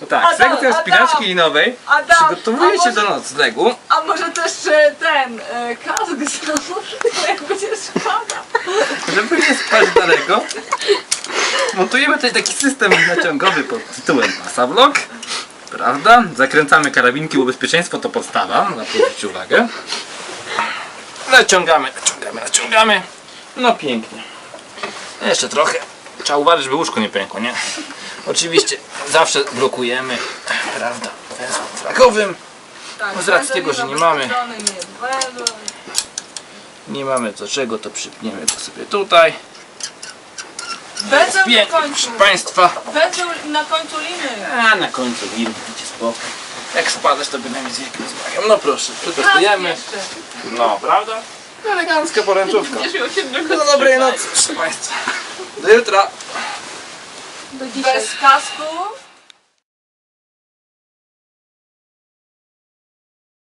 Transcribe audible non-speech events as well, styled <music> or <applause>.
No tak, z Adam, spinaczki Adam. linowej Adam, przygotowuję a się może- do noclegu. A może też e, ten e, kask <laughs> założył, jak będzie szkoda. Żeby nie spać daleko, montujemy tutaj taki system naciągowy pod tytułem Pasablock. Prawda? Zakręcamy karabinki, bo bezpieczeństwo to podstawa, na to zwróćcie uwagę. Naciągamy, naciągamy, naciągamy. No pięknie. Jeszcze trochę. Trzeba uważać, żeby łóżko nie pękło, nie? Oczywiście zawsze blokujemy, prawda, węzłem flagowym. Tak, No z racji tego, że nie mamy. nie mamy do czego, to przypniemy go sobie tutaj. Będą na Pięknie, końcu. Państwa. Będą na końcu liny. A na końcu lin, będzie spokój. Jak spadasz, to bynajmniej z jakim rozmawiam. No proszę, jeszcze. No, prawda? Elegancka poręczówka. Się No dobrej nocy, proszę Państwa. Do jutra. Bez kasków.